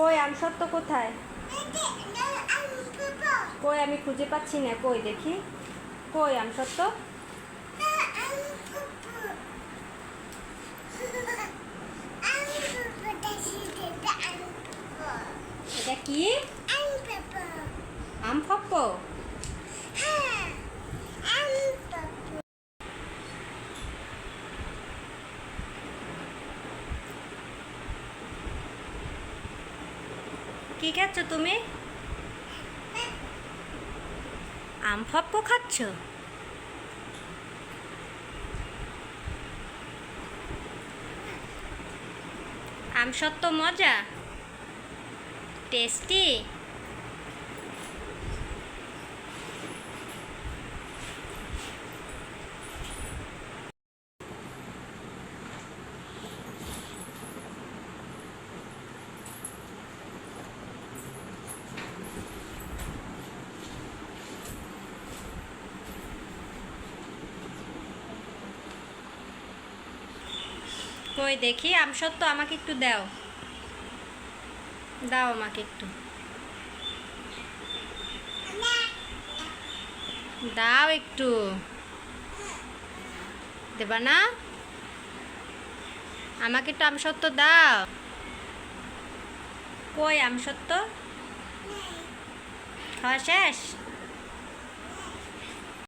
কই আমসত্ব কোথায়? কই আমি খুঁজে পাচ্ছি না কই দেখি। কই আমসত্ব এটা কি? আম কি খাচ্ছ তুমি? আম ফপ্প খাচ্ছ? আম সত্য মজা? টেস্টি? কই দেখি, আম সত্য আমাকে একটু দাও। দাও আমাকে একটু। দাও একটু। দেবা না? আমাকে একটু আমসত্ব দাও। কই আমসত্ব খাওয়া শেষ?